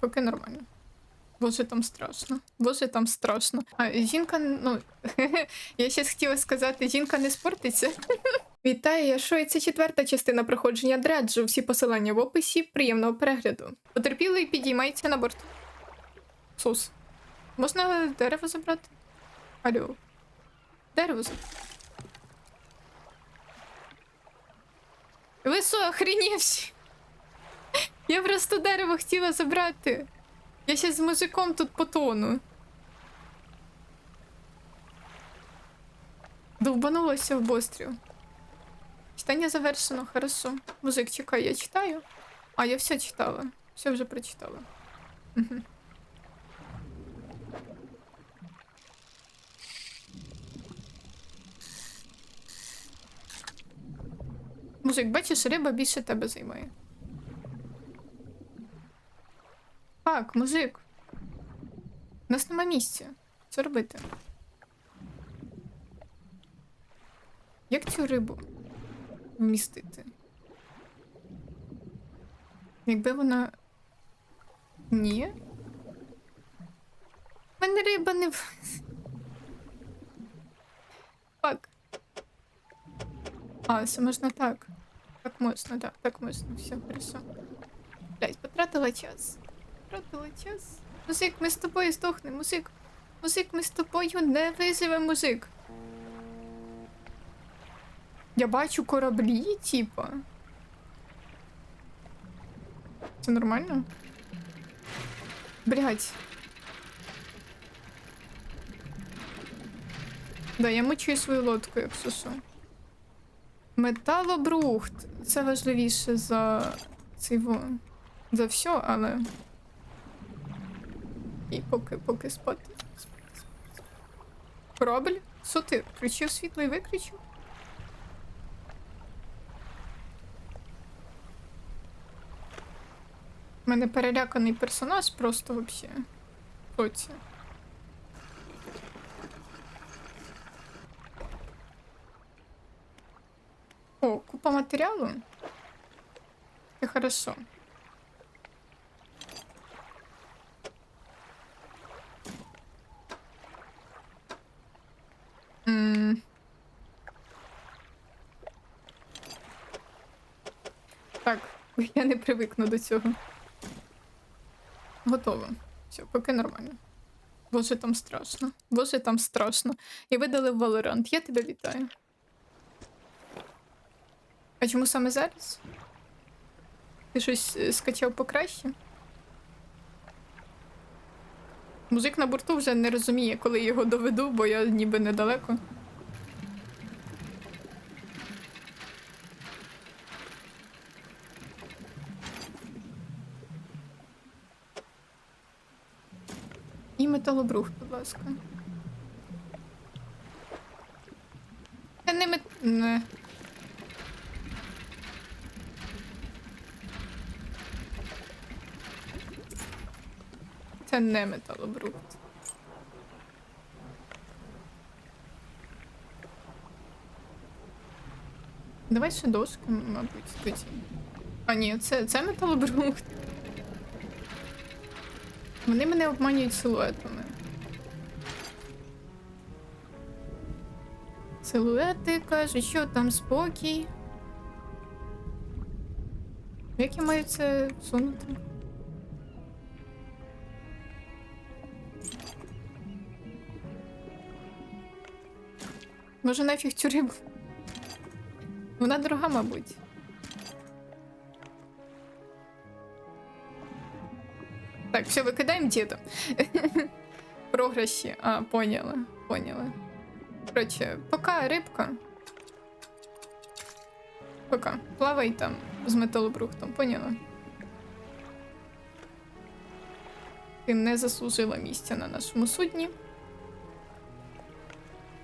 поки нормально. Боже, там страшно. Боже, там страшно. А жінка, ну я ще хотіла сказати, жінка не спортиться. Вітаю, я Шой. Це четверта частина проходження дреджу. Всі посилання в описі. Приємного перегляду. Потерпілий підіймається на борт. Сус. Можна дерево забрати? Алло. Дерево забрати. Ви що, охренівші? Я просто дерево хотіла забрати. Я ще з мужиком тут потону. Довбанулася в бострів. Читання завершено, хорошо. Мужик, чекай, я читаю. А, я все читала. Все вже прочитала. Мужик, бачиш, риба більше тебе займає. Так, мужик. У нас нема місця. Що робити? Як цю рибу вмістити? Якби вона. Ні. У мене риба не. Так. А, це можна так. Так можна, так, так можна. Все, хорошо. Блять, потратила час. Потратила час. Музик, ми з тобою здохнемо, музик. Музик, ми з тобою не виживемо, музик. Я бачу кораблі, типа. Це нормально? Блять. Да, я мучую свою лодку, якщо що. Металобрухт. Це важливіше за цей во. За все, але. І поки, поки спати. Корабль? Що? Включив світло і виключив? У мене переляканий персонаж просто вообще. Хто? О, купа материалу. Это хорошо. М. Так, я не привикну до цього. Готово. Все, поки нормально. Боже, там страшно. Боже, там страшно. І видали в. Я тебе вітаю. А чому саме зараз? Ти щось е, скачав покраще? Мужик на борту вже не розуміє, коли його доведу, бо я ніби недалеко. Металобрух, будь ласка. Це не мет... Не. Це не металобрухт. Давай ще дошку, мабуть, тоді. А ні, це, це металобрухт. Вони мене обманюють силуетами. Силуети кажуть, що там спокій. Як я маю це всунути? Може нафіг цю рибу? Вона дорога, мабуть. Так, все, викидаємо діда. Програші. А, поняла, поняла. Короче, пока рибка. Пока. Плавай там з металобрухтом, поняла? Ти не заслужила місця на нашому судні.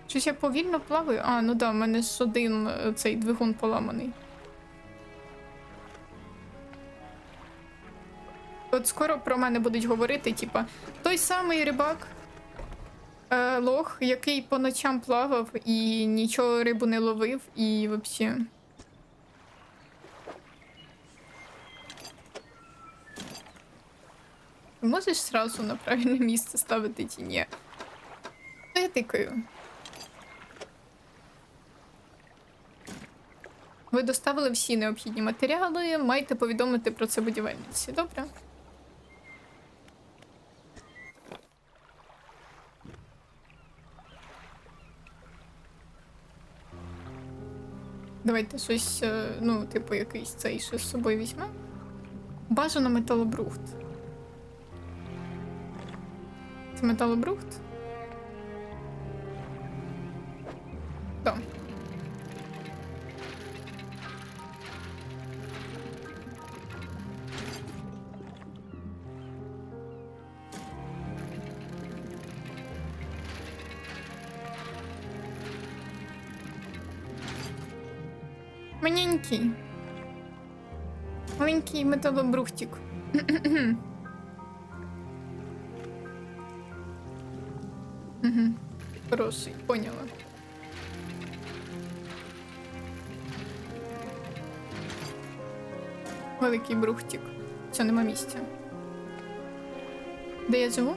Щось я повільно плаваю. А, ну да, в мене ж один е, цей двигун поламаний. От скоро про мене будуть говорити, типа, той самий рибак, е, лох, який по ночам плавав і нічого рибу не ловив, і взагалі. можеш сразу на правильне місце ставити чи ні? Ну, я тикаю. Ви доставили всі необхідні матеріали, маєте повідомити про це будівельниці. Добре? Давайте щось, е, ну, типу, якийсь цей щось з собою візьмемо. Бажано металобрухт. Це металобрухт? Маленький металобрухтик. Угу. Хороший, поняла. Великий брухтик. Все, нема місця. Де я живу?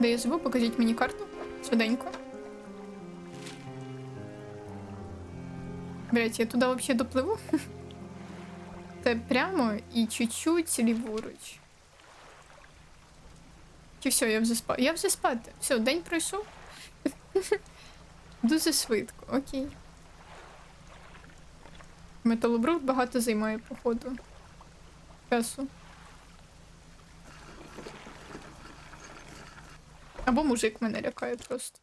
Де я живу? Покажіть мені карту. Швиденько. Блять, я туди взагалі допливу. Це прямо і чуть-чуть ліворуч. Чи все, я вже спати. Я вже спати. Все, день пройшов. Дуже швидко, окей. Металобрух багато займає, походу. Часу. Або мужик мене лякає просто.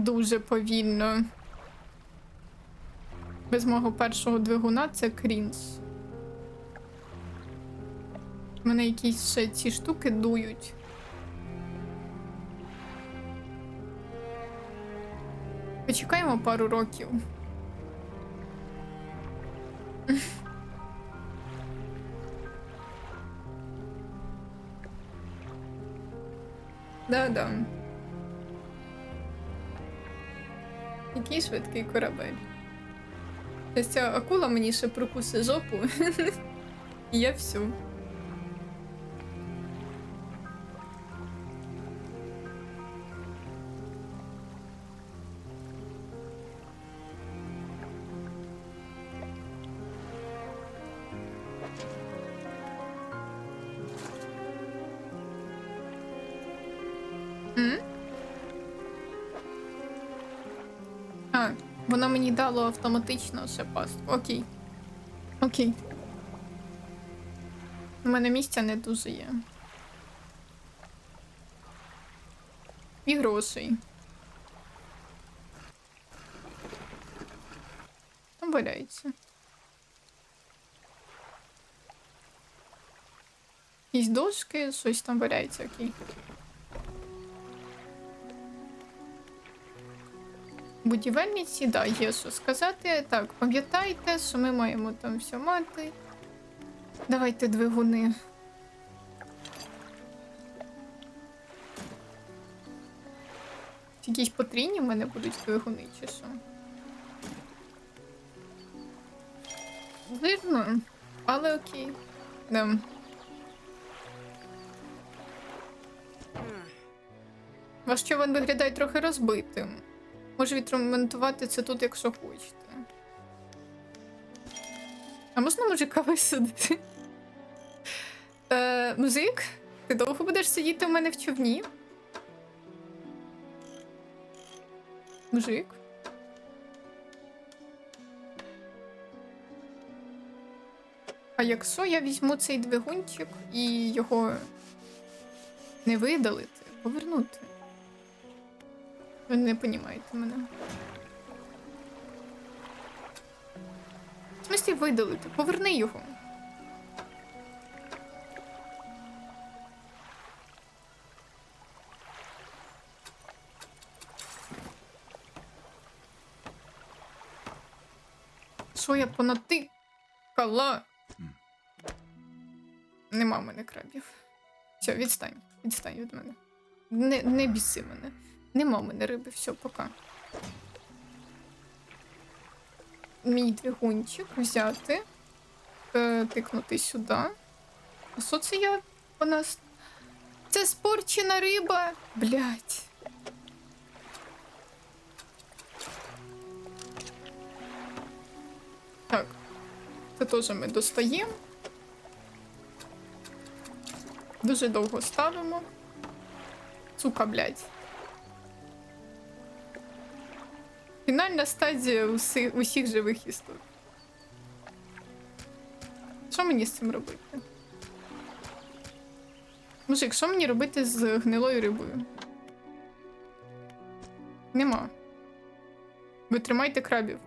Дуже повільно. Без мого першого двигуна це крінс. Мене якісь ще ці штуки дують. Почекаємо пару років. Да-да. Який швидкий корабель. Ось ця акула мені ще прокуси жопу. І я всю. Дало автоматично ще пастку. Окей. Окей. У мене місця не дуже є. І грошей. Там валяється. Якісь дошки, щось там валяється, окей. Будівельниці, да, є що сказати. Так, пам'ятайте, що ми маємо там все мати. Давайте двигуни. Якісь потрійні в мене будуть двигуни чи що? Дивно, але окей. Да. Ваш човен виглядає трохи розбитим. Можу відремонтувати це тут, якщо хочете. А можна мужика висадити? Е, музик, ти довго будеш сидіти у мене в човні? Мужик? А якщо я візьму цей двигунчик і його не видалити, повернути? Ви не розумієте мене. В смислі видалити? Поверни його. Що я понатикала? Нема в мене крабів. Все, відстань. Відстань від мене. Не, не біси мене. Нема в мене риби, все, пока. Мій двигунчик взяти, е, тикнути сюди. А що це я по нас? Це спорчена риба. Блять. Так. Це теж ми достаємо. Дуже довго ставимо. Сука, блядь. Фінальна стадія усіх, усіх живих істот. Що мені з цим робити? Мужик, що мені робити з гнилою рибою? Нема. Ви тримайте крабів.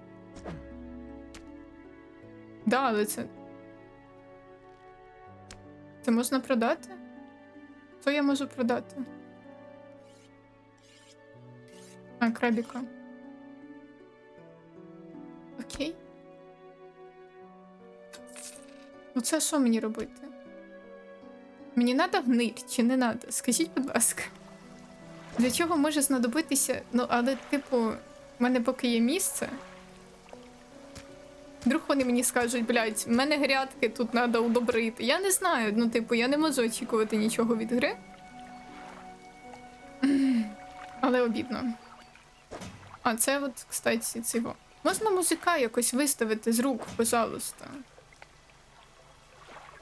Да, але це. Це можна продати? Що я можу продати? А, крабіка. Ну це що мені робити? Мені треба гниль чи не треба? Скажіть, будь ласка. Для чого може знадобитися? Ну, але, типу, в мене поки є місце. Вдруг вони мені скажуть, блядь, в мене грядки тут треба удобрити. Я не знаю, ну, типу, я не можу очікувати нічого від гри. Але обідно. А, це от, кстати, цього. Можна музика якось виставити з рук, пожалуйста.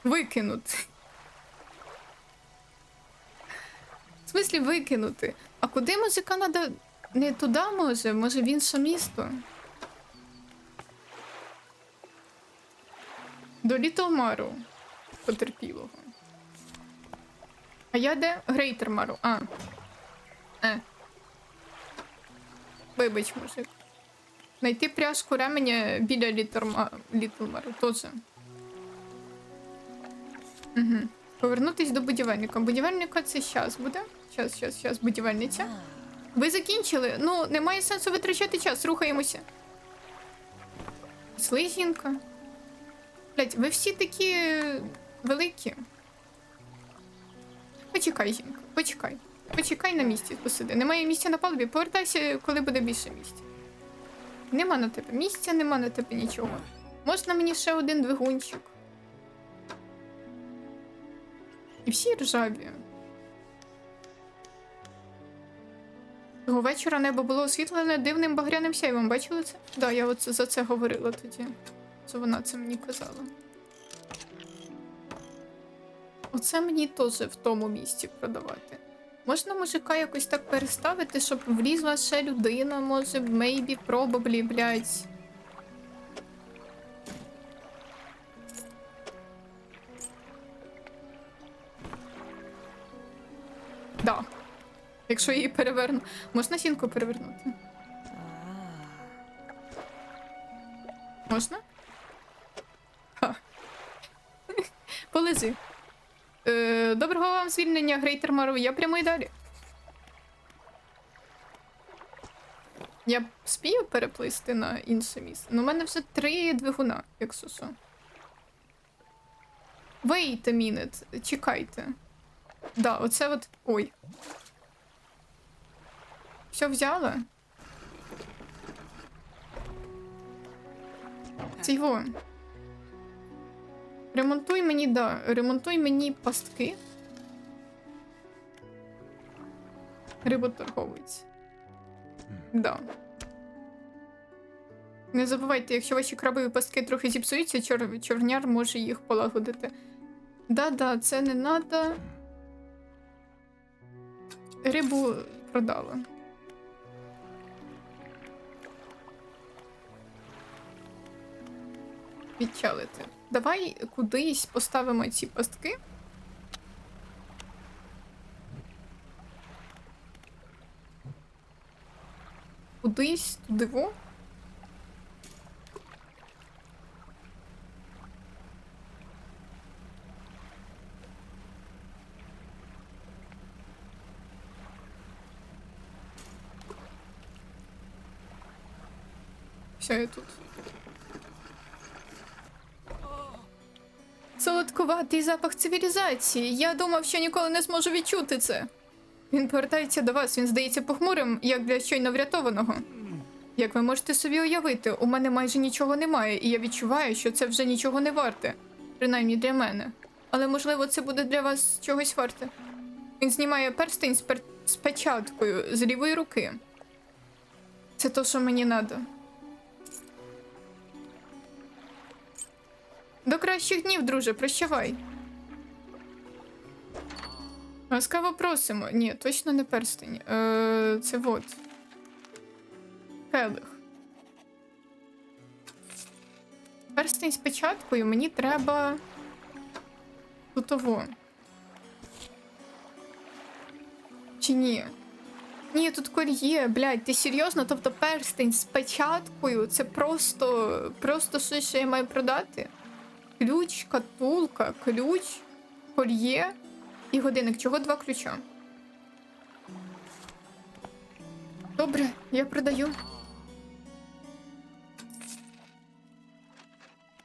Викинути. В смислі викинути. А куди музика треба? Не туди може, може в інше місто. До Літлмару потерпілого. А я де? Грейтермару. А. Е. Вибач, мужик. Найти пряжку ременя біля Літлма... Літлмару теж. Угу. Повернутись до будівельника. Будівельника це щас буде. Щас, щас, щас, будівельниця. Ви закінчили? Ну, немає сенсу витрачати час, рухаємося. Сли жінка. Блять, ви всі такі великі. Почекай, жінка, почекай. Почекай на місці, посиди. Немає місця на палубі, повертайся, коли буде більше місця. Нема на тебе місця, нема на тебе нічого. Можна мені ще один двигунчик? І всі ржаві. Того вечора небо було освітлене дивним багряним сяйвом. Бачили це? Так, да, я от за це говорила тоді. Це вона це мені казала. Оце мені теж в тому місці продавати. Можна мужика якось так переставити, щоб влізла ще людина, може, maybe, probably, блядь. Якщо її переверну. Можна жінку перевернути? Можна? Полези. Е, доброго вам звільнення, Грейтермару. Я прямую далі. Я спію переплисти на інше місце. Ну, у мене вже три двигуна, як сусо. Wait a minute. Чекайте. Да, оце от. Ой. Все взяла? Це його. Ремонтуй мені, да. Ремонтуй мені пастки. Риботорговець. Да. Не забувайте, якщо ваші крабові пастки трохи зіпсуються, чор... чорняр може їх полагодити. Да-да, це не надо. Рибу продала. Відчалити. Давай кудись поставимо ці пастки. Кудись туди во. Все, я тут. Солодкуватий запах цивілізації. Я думав, що ніколи не зможу відчути це. Він повертається до вас, він здається похмурим, як для щойно врятованого. Як ви можете собі уявити, у мене майже нічого немає, і я відчуваю, що це вже нічого не варте, принаймні для мене. Але можливо, це буде для вас чогось варте. Він знімає перстень з, пер... з печаткою з лівої руки. Це то, що мені треба. До кращих днів, друже, прощавай. Ласкаво просимо. Ні, точно не перстень. Е, це вот. Келих. Перстень з печаткою мені треба. Тутово. Чи ні? Ні, тут кольє, блядь, ти серйозно? Тобто перстень з печаткою це просто. просто щось, що я маю продати? Ключ, катулка, ключ, кольє і годинник. Чого два ключа? Добре, я продаю.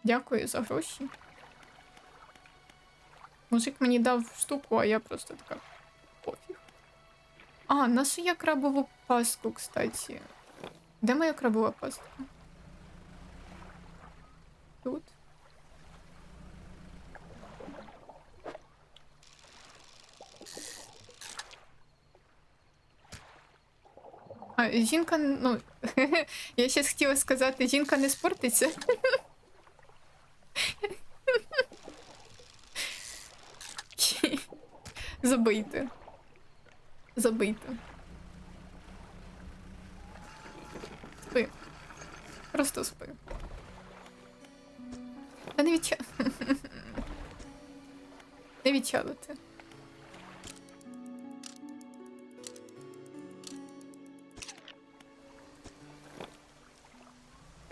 Дякую за гроші. Мужик мені дав штуку, а я просто така пофіг. А, нашу я крабову паску, кстати. Де моя крабова пастка? Тут. А, жінка, ну, я ще хотіла сказати, жінка не спортиться. Забийте. Забийте. Спи. Просто спи. Та не відча... Не відчалити.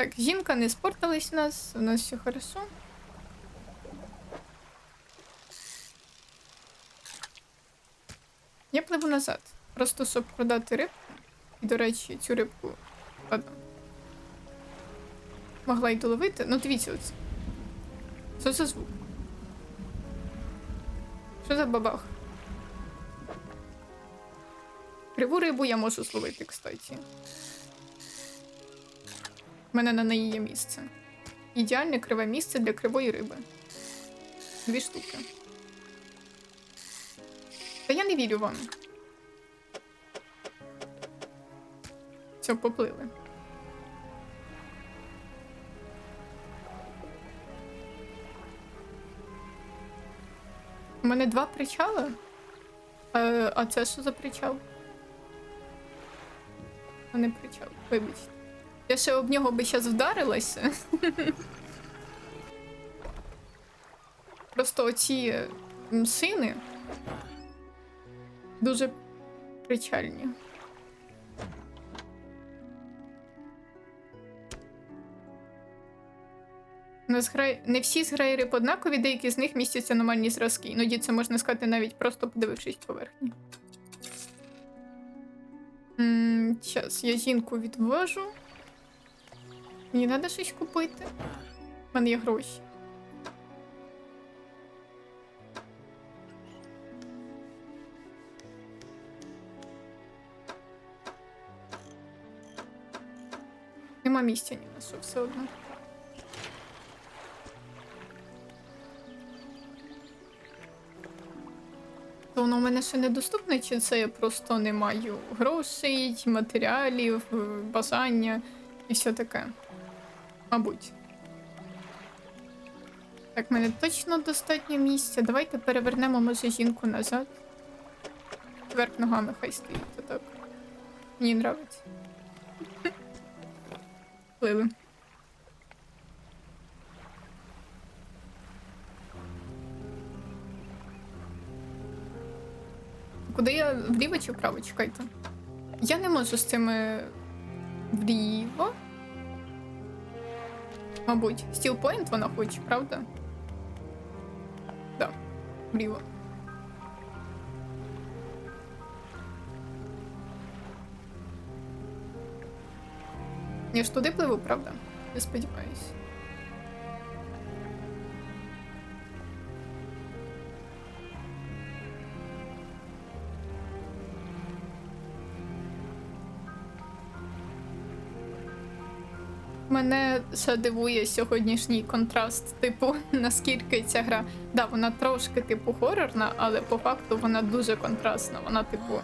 Так, жінка не спортилась у нас, у нас все хорошо. Я пливу назад. Просто щоб продати рибку. І, до речі, цю рибку ладно. Могла й доловити. Ну, дивіться оце. Що за звук? Що за бабах? Криву рибу я можу зловити, кстати. У мене на неї місце. Ідеальне криве місце для кривої риби. Дві штуки. Та я не вірю вам. Все, поплили. У мене два причали. Е, а це що за причал? А не причал, вибачте. Я ще об нього би зараз вдарилася. Просто оці сини дуже причальні. Нас. Не всі зграї риб однакові, деякі з них містяться аномальні зразки. Іноді це можна сказати навіть просто подивившись поверхні. Зараз я жінку відвожу. Мені треба щось купити. У мене є гроші. Нема місця ні на що все одно. То воно у мене ще недоступне, чи це я просто не маю грошей, матеріалів, е, бажання і все таке. Мабуть. Так, в мене точно достатньо місця. Давайте перевернемо, може, жінку назад. Вверх ногами хай стоїть, то так. Мені нравиться. Пливи. Куди я вліво чи вправо? Чекайте. Я не можу з цими вліво. Мабуть, стілпоінт вона хоче, правда? Да, вліво. Я ж туди пливу, правда? Я сподіваюся. Мене ще дивує сьогоднішній контраст, типу, наскільки ця гра. Да, вона трошки, типу, хорорна, але по факту вона дуже контрастна. Вона, типу.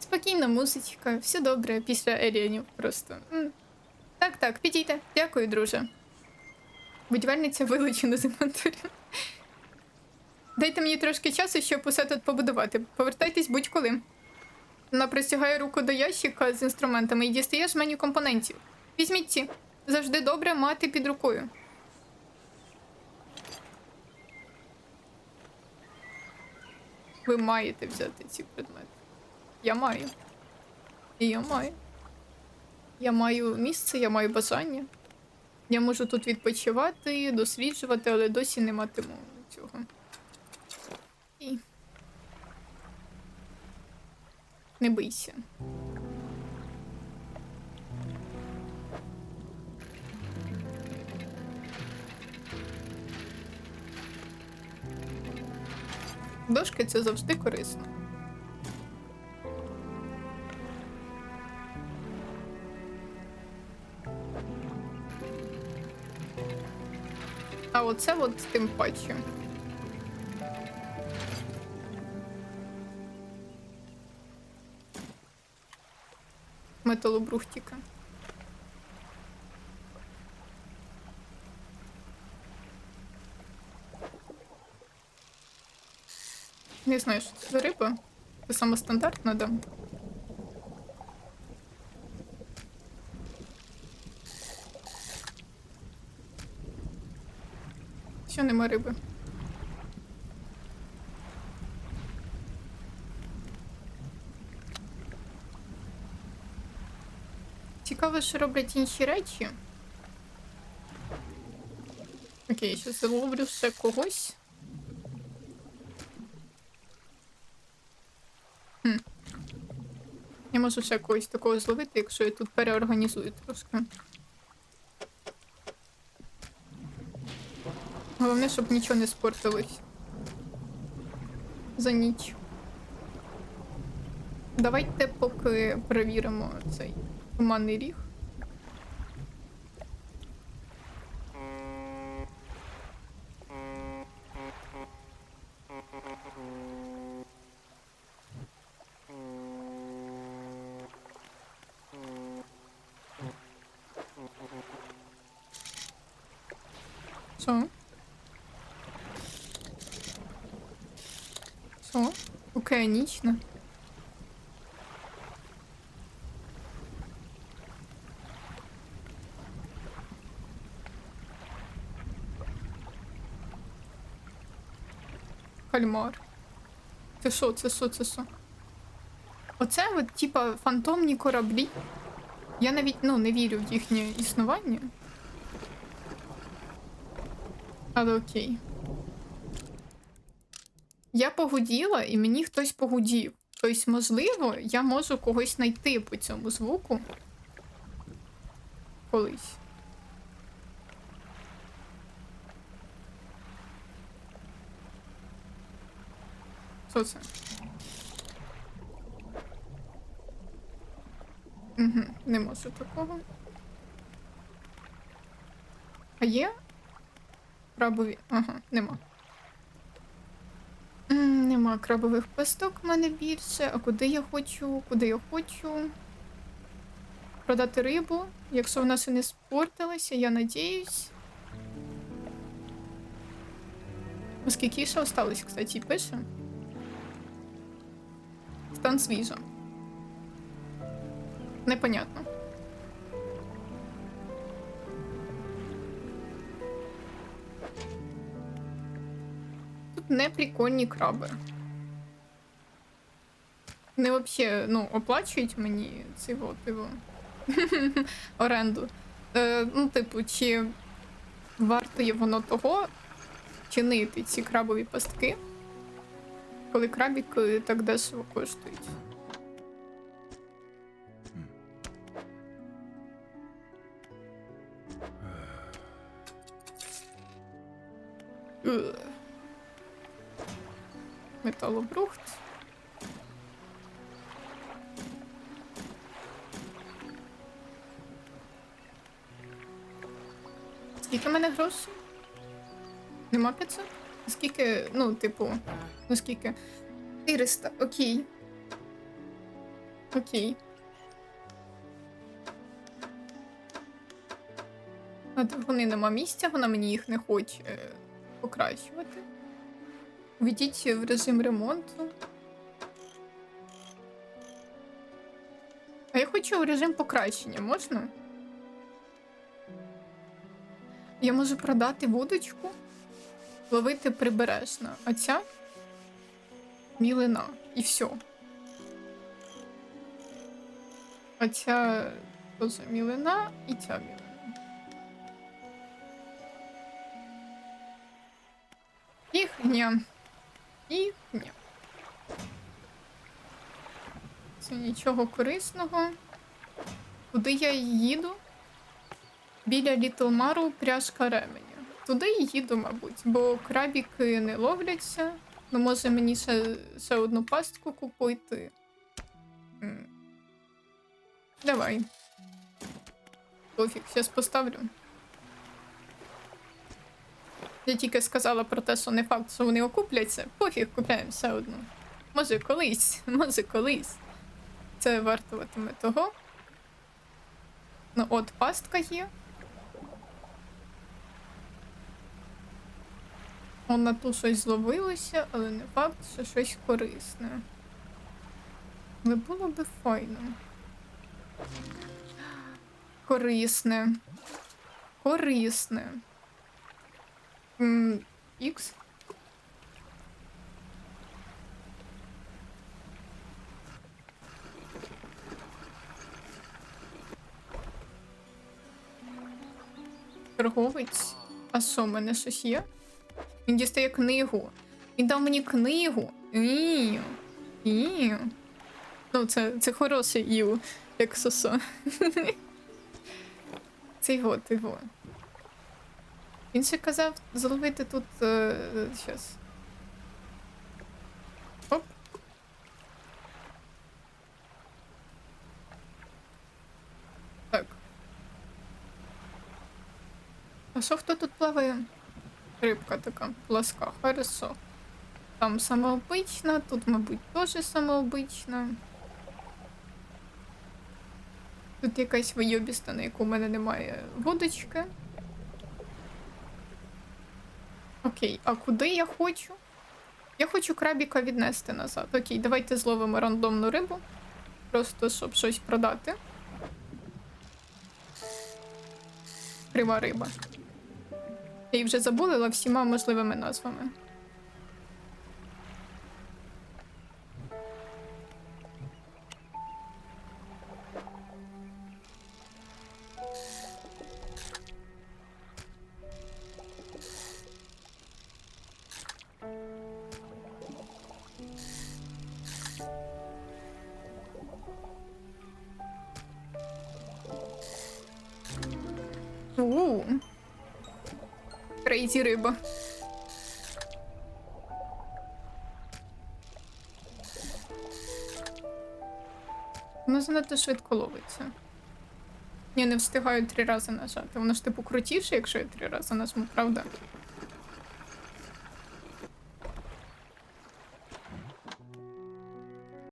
Спокійна музичка, все добре після Еліанів просто. Так, так, підійте. Дякую, друже. Будівельниця вилучена з інвентаря. Дайте мені трошки часу, щоб усе тут побудувати. Повертайтесь будь-коли. Вона простягає руку до ящика з інструментами і дістає з меню компонентів. Візьміть ці. Завжди добре мати під рукою. Ви маєте взяти ці предмети. Я маю. І я маю. Я маю місце, я маю бажання. Я можу тут відпочивати, досліджувати, але досі не матиму цього. І. Не бийся. Дошки це завжди корисно. А оце от тим паче. Металобрухтіка. Не знаю, що це за риба. Це саме стандартна, да. Що нема риби? Цікаво, що роблять інші речі. Окей, зараз заловлю ще когось. Я можу ще когось такого зловити, якщо я тут переорганізую трошки. Головне, щоб нічого не спортилось. За ніч. Давайте поки перевіримо цей туманний ріг. Що? Що? Океанічно. Кальмар. Це що, це що, це що? Оце от, типа, фантомні кораблі. Я навіть ну, не вірю в їхнє існування. Але окей. Я погуділа, і мені хтось погудів. Тобто, можливо, я можу когось знайти по цьому звуку. Колись. Що це? Угу, не можу такого. А є? Крабові. Ага, нема. Нема крабових пасток в мене більше. А куди я хочу? Куди я хочу? Продати рибу. Якщо вона ще не спортилася, я надіюсь. Оскільки ще осталось, кстати, пише. Стан свіжа. Непонятно. Не прикольні краби. Не вообще, ну, оплачують мені цього, типу, оренду. Е, ну, типу, чи вартує воно того чинити ці крабові пастки, коли крабіки так дешево коштують. Ugh. Металобрухт. Скільки в мене грошей? Нема 500? Скільки, ну, типу, ну скільки? 400, окей. Окей. То вони нема місця, вона мені їх не хоче е, покращувати. Введіть в режим ремонту. А я хочу в режим покращення, можна? Я можу продати вудочку, ловити прибережно, а ця мілина. І все. А ця теж мілина і ця мілина. Їхня. Їхня. Це нічого корисного. Куди я їду? Біля Літлмару пряжка ременя. Туди і їду, мабуть, бо крабіки не ловляться. Ну, може мені ще, ще одну пастку купити. Давай. Пофіг, зараз поставлю. Я тільки сказала про те, що не факт, що вони окупляться. Пофіг, купляємо все одну. Може колись, може колись. Це вартуватиме того. Ну, от пастка є. Он на ту щось зловилося, але не факт, що щось корисне. Але було би файно. Корисне. Корисне. Ікс. Торговець. А що, в мене щось є? Він дістає книгу. Він дав мені книгу. Ні. Ні. Ну, це, це хороший іл, як сосо. Це його, це його. Він ще казав зловити тут. Е. Оп. Так. А що хто тут плаває? Рибка така пласка, хорошо. Там самообична, тут, мабуть, теж самообична. Тут якась вийобіста, на яку в мене немає водочки. Окей, а куди я хочу? Я хочу крабіка віднести назад. Окей, давайте зловимо рандомну рибу. Просто щоб щось продати. Крива риба. Я її вже забулила всіма можливими назвами. Швидко ловиться. Я не встигаю три рази нажати. Воно ж типу крутіше, якщо я три рази нажму, правда?